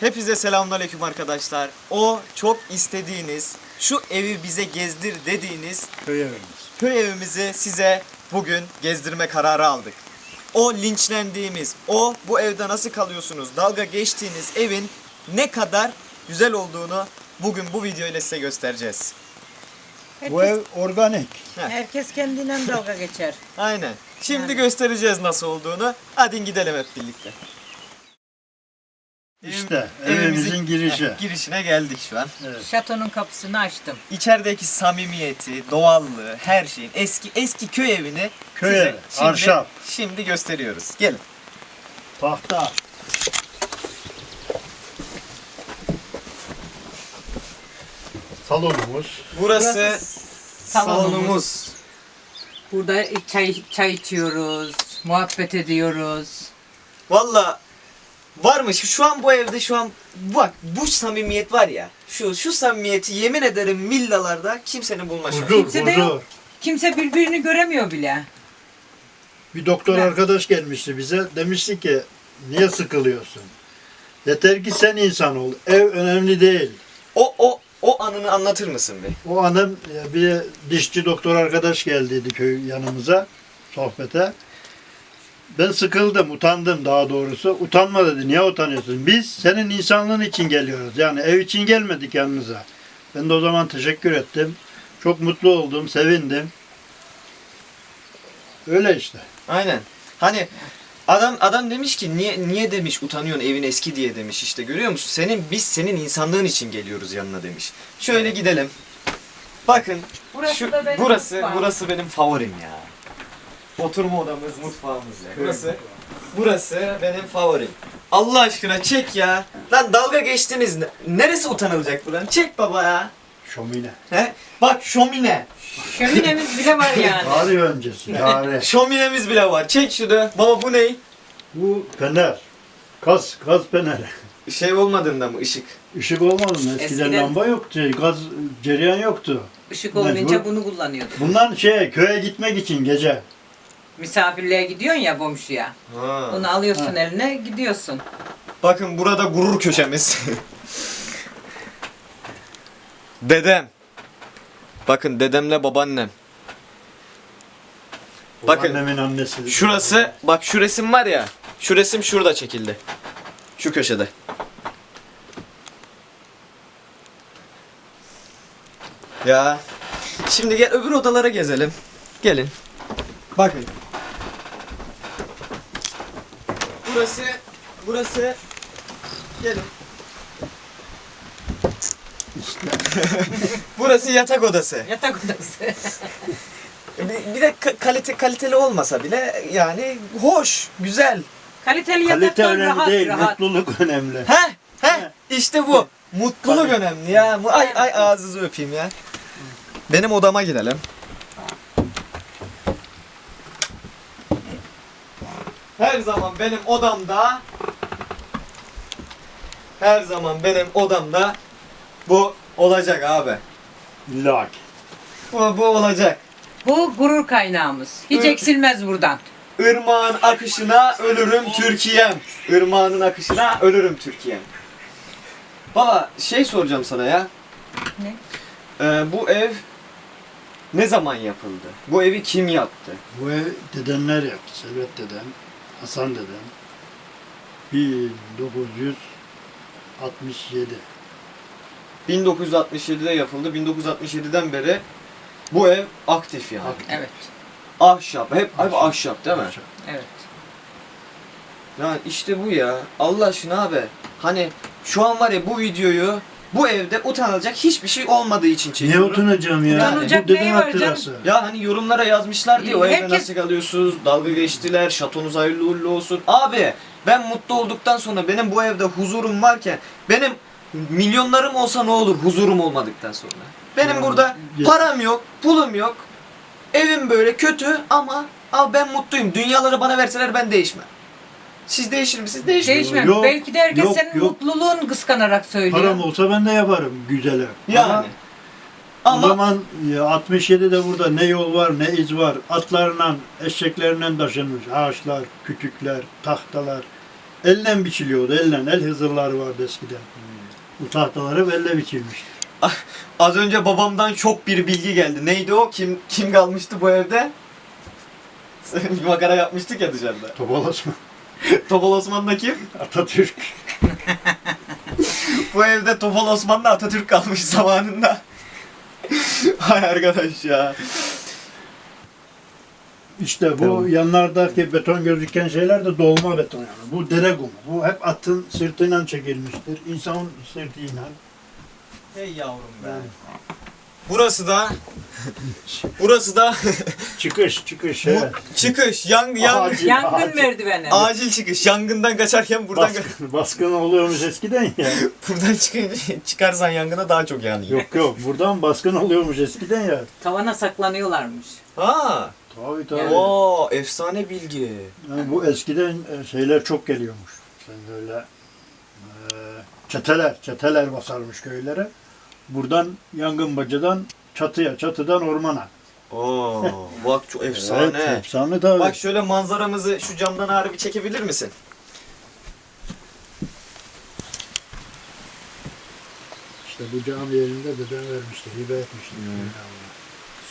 Hepinize selamünaleyküm arkadaşlar. O çok istediğiniz, şu evi bize gezdir dediğiniz Köy evimiz. köy evimizi size bugün gezdirme kararı aldık. O linçlendiğimiz, o bu evde nasıl kalıyorsunuz, dalga geçtiğiniz evin ne kadar güzel olduğunu bugün bu video ile size göstereceğiz. Bu ev organik. Herkes kendinden dalga geçer. Aynen. Şimdi Yani. göstereceğiz nasıl olduğunu. Hadi gidelim hep birlikte. İşte Evimizin- evimizin girişi. Heh, girişine geldik şu an. Şatonun kapısını açtım. İçerideki samimiyeti, doğallığı, her şeyin eski eski köy evini Köy size evi, şimdi, ahşap. şimdi gösteriyoruz. Gelin. Tahta. Salonumuz. Burası, Burası salonumuz. salonumuz. Burada çay çay içiyoruz, muhabbet ediyoruz. Valla varmış şu an bu evde şu an bak bu samimiyet var ya. Şu şu samimiyeti yemin ederim villalarda kimsenin bulma şansı. Huzur, Kimse de huzur. yok. Kimse birbirini göremiyor bile. Bir doktor Ben- arkadaş gelmişti bize. Demişti ki niye sıkılıyorsun? Yeter ki sen insan ol. Ev önemli değil. O o o anını anlatır mısın be? O anım e, bir dişçi doktor arkadaş geldiydi köy yanımıza sohbete. Ben sıkıldım, utandım daha doğrusu. Utanma dedi. Niye utanıyorsun? Biz senin insanlığın için geliyoruz. Yani ev için gelmedik yanınıza. Ben de o zaman teşekkür ettim. Çok mutlu oldum, sevindim. Öyle işte. Aynen. Hani adam adam demiş ki niye niye demiş utanıyorsun evin eski diye demiş işte görüyor musun? Senin biz senin insanlığın için geliyoruz yanına demiş. Şöyle gidelim. Bakın Burası şu da benim burası mutfağım. burası benim favorim ya. Oturma odamız, mutfağımız ya. Burası burası benim favorim. Allah aşkına çek ya. Lan dalga geçtiniz. Ne- Neresi utanılacak buranın? Çek baba ya. Şömine. He? Bak şömine. Şöminemiz bile var yani. Tarih öncesi, tarih. Şöminemiz bile var. Çek şunu. Baba bu ne? Bu fener. Gaz, gaz feneri. Şey olmadığında mı ışık? Işık olmadı mı? Eskiden, Eskiden- lamba yoktu, gaz cereyan yoktu. Işık olmayınca Mecbur. bunu kullanıyorduk. Bundan şey köye gitmek için gece. Misafirliğe gidiyorsun ya komşuya. Ha. Onu alıyorsun Ha. eline gidiyorsun. Bakın burada gurur köşemiz. Dedem. Bakın dedemle babaannem. Bakın. Annemin annesi. Şurası, bak şu resim var ya. Şu resim şurada çekildi. Şu köşede. Ya. Şimdi gel öbür odalara gezelim. Gelin. Bakın. Burası, burası. Gelin. burası yatak odası. Yatak odası. Bir, bir de ka- kalite kaliteli olmasa bile yani hoş, güzel. Kaliteli Kalite yataktan önemli rahat değil, rahat. mutluluk önemli. He? He? İşte bu. Mutluluk önemli ya. Ay ay ağzınızı öpeyim ya. Benim odama gidelim. Her zaman benim odamda her zaman benim odamda bu olacak abi. İlla ki. Bu, bu olacak. Bu gurur kaynağımız. Hiç Evet. eksilmez buradan. Irmağın akışına ölürüm Türkiye'm. Irmağının akışına ölürüm Türkiye'm. Baba şey soracağım sana ya. Ne? Ee, bu ev ne zaman yapıldı? Bu evi kim yaptı? Bu ev dedenler yaptı. Servet dedem, Hasan dedem. 1967. 1967'de yapıldı. 1967'den beri bu ev aktif yani. Aktif. Evet. Ahşap. Hep, hep ahşap değil mi? Evet. Yani işte bu ya. Allah aşkına abi. Hani şu an var ya bu videoyu bu evde utanılacak hiçbir şey olmadığı için çekiyorum. utanacağım ya? Utanılacak Bu deden neyi var hatırası. Ya hani yorumlara yazmışlar diye o evde Herkes- nasıl kalıyorsunuz? Dalga geçtiler. Şatonuz hayırlı uğurlu olsun. Abi ben mutlu olduktan sonra benim bu evde huzurum varken benim milyonlarım olsa ne olur huzurum olmadıktan sonra. Benim Yani, burada ye- param yok, pulum yok. Evim böyle kötü ama abi ben mutluyum. Dünyaları bana verseler ben değişmem. Siz değişir misiniz? Değişmem. Değişmem. Yok, Belki de herkes yok, senin yok. mutluluğun kıskanarak söylüyor. Param olsa ben de yaparım güzele. Yani. Ama, Ama o zaman ya, 67'de burada ne yol var ne iz var. Atlarla, eşeklerinden taşınmış ağaçlar, kütükler, tahtalar. Elle biçiliyordu. Elle. El hızırları vardı eskiden. Bu tahtaları elle biçilmiş. Az önce babamdan çok bir bilgi geldi. Neydi o? Kim kim kalmıştı bu evde? bir makara yapmıştık ya dışarıda. Topal Osman. Osman'da kim? Atatürk. Bu evde Topal Osman'la Atatürk kalmış zamanında. Hay arkadaş ya. İşte bu Tamam. yanlardaki beton gözüken şeyler de dolma beton yani. Bu dere kumu. Bu hep atın sırtıyla çekilmiştir. İnsanın sırtıyla. Hey yavrum be. Yani Burası da Burası da çıkış çıkış. bu evet. çıkış yang yang Acil, Yangın acil. merdiveni. acil çıkış. Yangından kaçarken buradan Baskın, baskın oluyormuş eskiden ya. buradan çıkınca çıkarsan yangına daha çok yanıyor. yok yok buradan baskın oluyormuş eskiden ya. Tavana saklanıyorlarmış. Ha. Tabii tabii. Yani. Oo, efsane bilgi. Yani bu eskiden e, şeyler çok geliyormuş. Sen böyle e, çeteler, çeteler basarmış köylere. Buradan yangın bacadan çatıya, çatıdan ormana. Oo, bak çok efsane. Evet, efsane tabii. Bak şöyle manzaramızı şu camdan bir çekebilir misin? İşte bu cami yerinde dedem vermişti, hibe etmişti.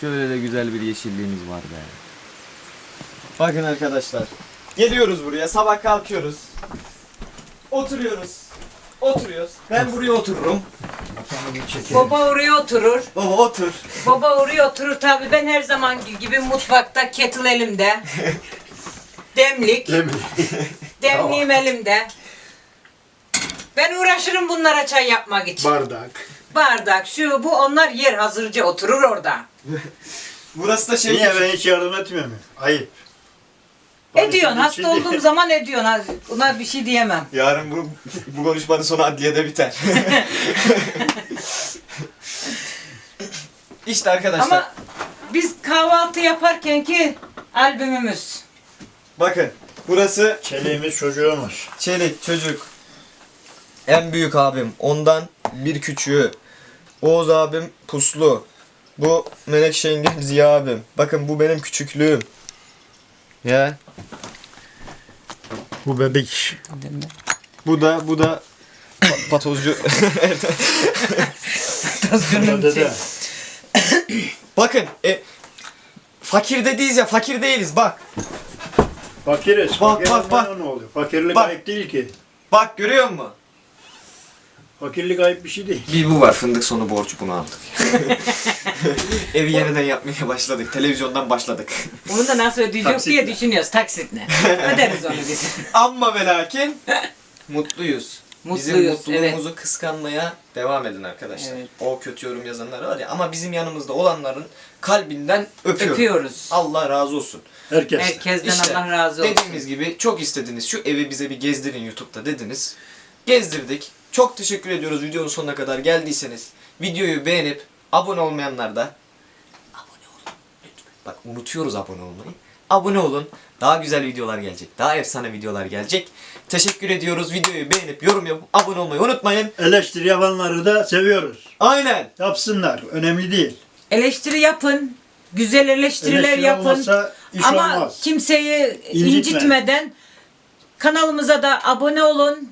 Şöyle de güzel bir yeşilliğimiz var be. Bakın arkadaşlar. Geliyoruz buraya. Sabah kalkıyoruz. Oturuyoruz. Oturuyoruz. Ben buraya otururum. Baba oraya oturur. Baba otur. Baba oraya oturur tabii ben her zaman gibi mutfakta kettle elimde. Demlik. Demin. Demliğim elimde. Ben uğraşırım bunlara çay yapmak için. Bardak. Bardak şu bu onlar yer hazırcı oturur orada. Burası da şey Niye ben hiç yardım etmiyorum? Ayıp. Ediyorsun hasta içinde- olduğum zaman ediyorsun. Buna bir şey diyemem. Yarın bu, bu konuşmanın sonu adliyede biter. işte arkadaşlar. Ama biz kahvaltı yaparken ki albümümüz. Bakın. Burası Çeliğimiz çocuğumuz. Çelik çocuk. En büyük abim. Ondan bir küçüğü. Oğuz abim puslu. Bu Menekşe yengem Ziya abim. Bakın bu benim küçüklüğüm. Ya. Bu bebek. Bu da bu da pa- patozcu. Dede. Bakın e, fakir dediyiz ya fakir değiliz bak. Fakiriz. Bak, Fakir bak, bak. ne oluyor? Fakirlik Bak. ayıp değil ki. Bak görüyor musun? Fakirlik ayıp bir şey değil. Bir bu var fındık sonu borç bunu aldık. Evi yeniden yapmaya başladık. Televizyondan başladık. Onu da nasıl ödeyeceğiz Taksitle. diye düşünüyoruz taksitle. Öderiz onu biz. Amma ve lakin mutluyuz. Bizim Mutluyuz, mutluluğumuzu kıskanmaya devam edin arkadaşlar. Evet. O kötü yorum yazanlar var ya ama bizim yanımızda olanların kalbinden öpüyorum. Öpüyoruz. Allah razı olsun. Herkes. Herkesten İşte Allah razı olsun. Dediğimiz gibi çok istediniz şu evi bize bir gezdirin YouTube'da dediniz. Gezdirdik. Çok teşekkür ediyoruz videonun sonuna kadar geldiyseniz. Videoyu beğenip abone olmayanlar da abone olun. Lütfen. Bak unutuyoruz abone olmayı. Abone olun. Daha güzel videolar gelecek. Daha efsane videolar gelecek. Teşekkür ediyoruz. Videoyu beğenip yorum yapıp abone olmayı unutmayın. Eleştiri yapanları da seviyoruz. Aynen. Yapsınlar. Önemli değil. Eleştiri yapın. Güzel eleştiriler Eleştiri yapın. olmazsa iş Ama olmaz. kimseyi İncitme. incitmeden kanalımıza da abone olun.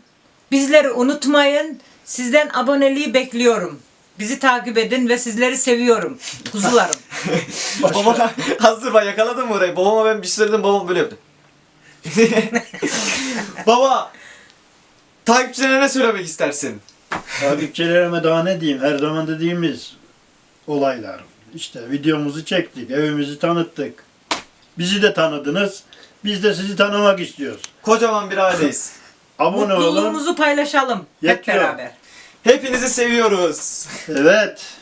Bizleri unutmayın. Sizden aboneliği bekliyorum. Bizi takip edin ve sizleri seviyorum. Kuzularım. Baba hazır bak yakaladım mı orayı? Babama ben bir şey söyledim babam böyle yaptı. Baba takipçilerine ne söylemek istersin? Takipçilerime daha ne diyeyim? Her zaman dediğimiz olaylar. İşte videomuzu çektik, evimizi tanıttık. Bizi de tanıdınız. Biz de sizi tanımak istiyoruz. Kocaman bir aileyiz. Abone olun. Mutluluğumuzu paylaşalım hep Yetiyor. beraber. Hepinizi seviyoruz. Evet.